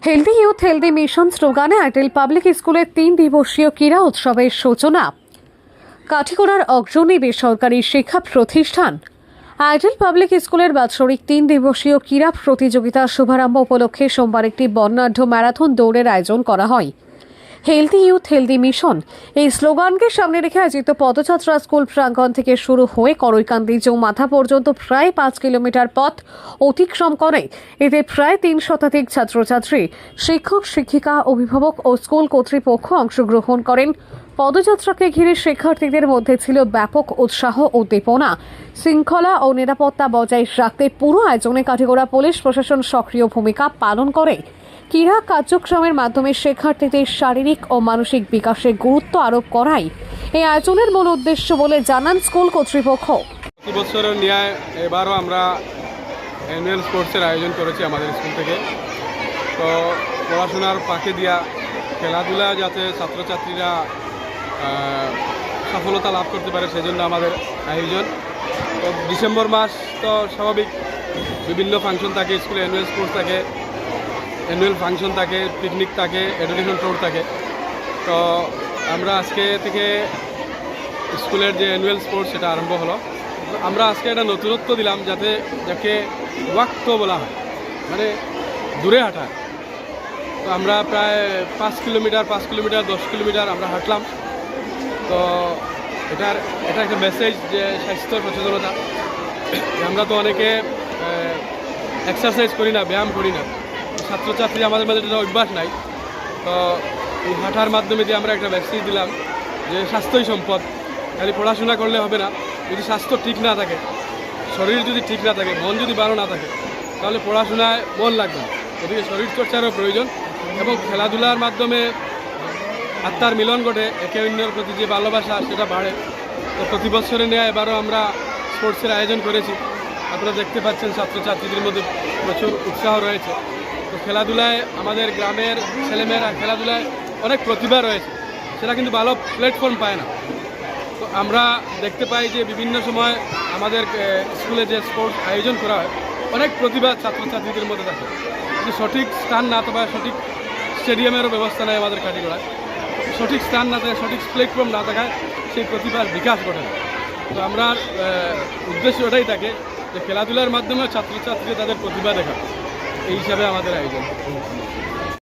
Healthy youth healthy mission স্লোগানে আইটেল public স্কুলের তিন দিবসীয় ক্রীড়া উৎসবের সূচনা। কাঠিগোড়ার অগ্রণী বেসরকারি শিক্ষা প্রতিষ্ঠান। আইটেল পাবলিক স্কুলের বাৎসরিক তিন দিবসীয় ক্রীড়া প্রতিযোগিতার শুভারম্ভ উপলক্ষে সোমবার একটি বর্ণাঢ্য ম্যারাথন দৌড়ের আয়োজন করা হয়। হেলদি ইউথ হেলদি মিশন এই স্লোগানকে সামনে রেখে আয়োজিত পদযাত্রা স্কুল প্রাঙ্গণ থেকে শুরু হয়ে করৈকান্দি চৌমাথা পর্যন্ত প্রায় পাঁচ কিলোমিটার পথ অতিক্রম করে। এতে প্রায় তিন শতাধিক ছাত্রছাত্রী, শিক্ষক, শিক্ষিকা, অভিভাবক ও স্কুল কর্তৃপক্ষ অংশগ্রহণ করেন। পদযাত্রাকে ঘিরে শিক্ষার্থীদের মধ্যে ছিল ব্যাপক উৎসাহ উদ্দীপনা। শৃঙ্খলা ও নিরাপত্তা বজায় রাখতে পুরো আয়োজনে কাঠিগোড়া পুলিশ প্রশাসন সক্রিয় ভূমিকা পালন করে। ক্রীড়া কার্যক্রমের মাধ্যমে শিক্ষার্থীদের শারীরিক ও মানসিক বিকাশে গুরুত্ব আরোপ করাই এই আয়োজনের মূল উদ্দেশ্য বলে জানান স্কুল কর্তৃপক্ষ। বছরের ন্যায় এবারও আমরা অ্যানুয়াল স্পোর্টসের আয়োজন করেছি আমাদের স্কুল থেকে। তো পড়াশোনার পাকে দিয়া খেলাধুলা যাতে ছাত্রছাত্রীরা সফলতা লাভ করতে পারে সেজন্য আমাদের আয়োজন। তো ডিসেম্বর মাস তো স্বাভাবিক। বিভিন্ন ফাংশন থাকে, স্কুলে অ্যানুয়াল স্পোর্টস থাকে। অ্যানুয়াল ফাংশন থাকে পিকনিক থাকে এডুকেশন ট্যুর থাকে। তো আমরা আজকে থেকে স্কুলের যে অ্যানুয়াল স্পোর্টস সেটা আরম্ভ হলো। আমরা আজকে একটা নতুনত্ব দিলাম যাতে যাকে ওয়াক্ত বলা হয় মানে দূরে হাঁটা। তো আমরা প্রায় পাঁচ কিলোমিটার পাঁচ কিলোমিটার, দশ কিলোমিটার আমরা হাঁটলাম। তো এটার, এটা একটা মেসেজ যে স্বাস্থ্য সচেতনতা। আমরা তো অনেকে এক্সারসাইজ করি না, ব্যায়াম করি না। ছাত্রছাত্রী আমাদের মধ্যে এটা অভ্যাস নাই, তো এই হাঁটার মাধ্যমে যে আমরা একটা মেসেজ দিলাম যে স্বাস্থ্যই সম্পদ। খালি পড়াশোনা করলে হবে না, যদি স্বাস্থ্য ঠিক না থাকে, শরীর যদি ঠিক না থাকে, মন যদি ভালো না থাকে, তাহলে পড়াশোনায় মন লাগবে এদিকে শরীর চর্চারও প্রয়োজন এবং খেলাধুলার মাধ্যমে আত্মার মিলন ঘটে, একে অন্যের প্রতি যে ভালোবাসা সেটা বাড়ে। তো প্রতি বছরে নেওয়া এবারও আমরা স্পোর্টসের আয়োজন করেছি। আপনারা দেখতে পাচ্ছেন ছাত্রছাত্রীদের মধ্যে প্রচুর উৎসাহ রয়েছে। তো খেলাধুলায় আমাদের গ্রামের ছেলেমেয়েরা খেলাধুলায় অনেক প্রতিভা রয়েছে। সেটা কিন্তু ভালো প্ল্যাটফর্ম পায় না। তো আমরা দেখতে পাই যে বিভিন্ন সময় আমাদের স্কুলে যে স্পোর্টস আয়োজন করা হয়, অনেক প্রতিভা ছাত্রছাত্রীদের মধ্যে থাকে। কিন্তু সঠিক স্থান না থাকা সঠিক স্টেডিয়ামেরও ব্যবস্থা নেয় আমাদের কাটিগড়ায় সঠিক স্থান না থাকে সঠিক প্ল্যাটফর্ম না থাকায় সেই প্রতিভার বিকাশ ঘটে না। তো আমরা উদ্দেশ্য ওটাই থাকে যে খেলাধুলার মাধ্যমে ছাত্রছাত্রী তাদের প্রতিভা দেখা এই হিসাবে আমাদের আয়োজন।